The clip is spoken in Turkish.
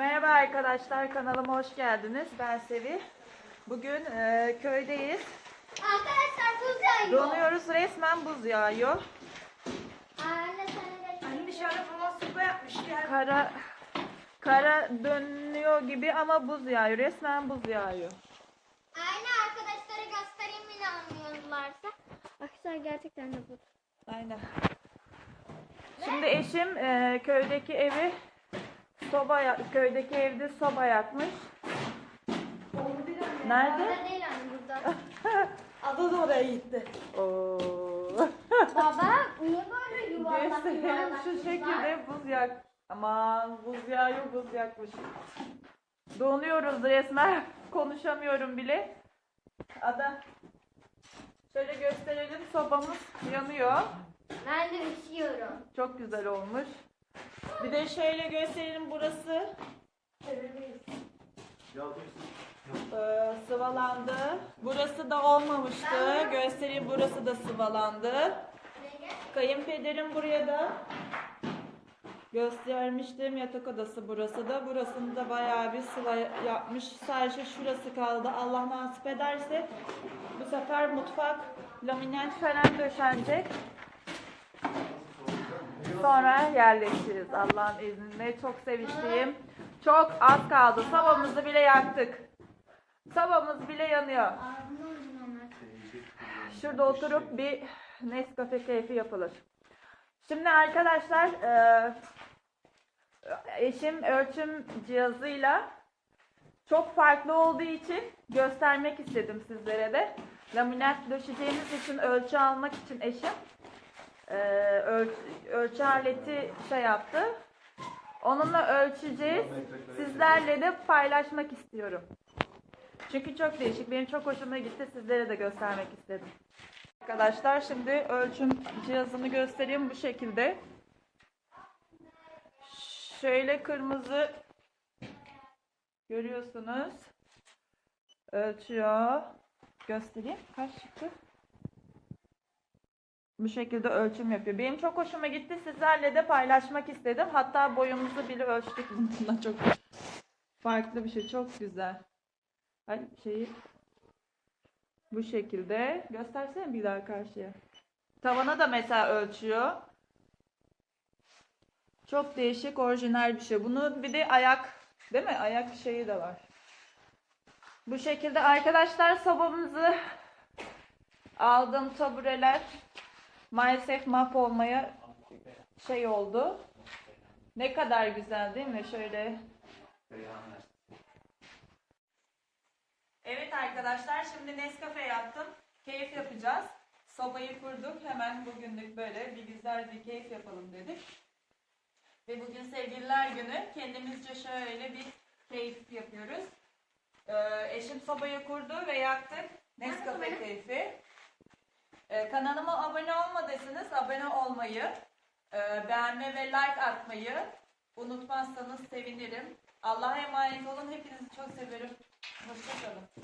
Merhaba arkadaşlar kanalıma hoş geldiniz. Ben Sevi. Bugün e, köydeyiz. Arkadaşlar buz yağıyor. Donuyoruz resmen buz yağıyor. Anne dışarıda falan soba yapmış ya. Kara kara dönüyor gibi ama buz yağıyor. Resmen buz yağıyor. Aynı arkadaşlara göstereyim inanmıyorlarsa. Arkadaşlar gerçekten de buz. Aynen. Şimdi eşim e, köydeki evi soba köydeki evde soba yakmış. Nerede? Orada değil anne burada. Ada da oraya gitti. Oo. Baba niye böyle yuvarlak Gösterelim yuvarlak şu şekilde buz yak. Aman buz yağıyor buz yakmış. Donuyoruz resmen. Konuşamıyorum bile. Ada. Şöyle gösterelim sobamız yanıyor. Ben de üşüyorum. Çok güzel olmuş. Bir de şöyle gösterelim burası e, sıvalandı. Burası da olmamıştı. Göstereyim burası da sıvalandı. Kayınpederim buraya da göstermiştim. Yatak odası burası da. Burasını da bayağı bir sıva yapmış. Sadece şurası kaldı. Allah nasip ederse bu sefer mutfak laminat falan döşenecek. Sonra yerleşiriz Allah'ın izniyle. Çok seviştiğim. Çok az kaldı. Sabamızı bile yaktık. Sabamız bile yanıyor. Şurada oturup bir Nescafe keyfi yapılır. Şimdi arkadaşlar e, eşim ölçüm cihazıyla çok farklı olduğu için göstermek istedim sizlere de. Laminat döşeceğimiz için ölçü almak için eşim e, ölç- ölçü aleti şey yaptı. Onunla ölçeceğiz. Sizlerle de paylaşmak istiyorum. Çünkü çok değişik. Benim çok hoşuma gitti. Sizlere de göstermek istedim. Arkadaşlar şimdi ölçüm cihazını göstereyim bu şekilde. Şöyle kırmızı görüyorsunuz. Ölçüyor. Göstereyim. Kaç çıktı? Bu şekilde ölçüm yapıyor. Benim çok hoşuma gitti. Sizlerle de paylaşmak istedim. Hatta boyumuzu bile ölçtük bununla çok farklı bir şey. Çok güzel. Ay şeyi bu şekilde. Göstersene bir daha karşıya. Tavana da mesela ölçüyor. Çok değişik orijinal bir şey. Bunu bir de ayak değil mi? Ayak şeyi de var. Bu şekilde arkadaşlar sobamızı aldığım tabureler maalesef mahvolmaya şey oldu. Ne kadar güzel değil mi? Şöyle Evet arkadaşlar şimdi Nescafe yaptım. Keyif yapacağız. Sobayı kurduk. Hemen bugünlük böyle bir güzel bir keyif yapalım dedik. Ve bugün sevgililer günü. Kendimizce şöyle bir keyif yapıyoruz. Ee, eşim sobayı kurdu ve yaktık. Nescafe keyfi. Ee, kanalıma abone olmadıysanız abone olmayı, e, beğenme ve like atmayı unutmazsanız sevinirim. Allah'a emanet olun. Hepinizi çok severim. Hoşçakalın.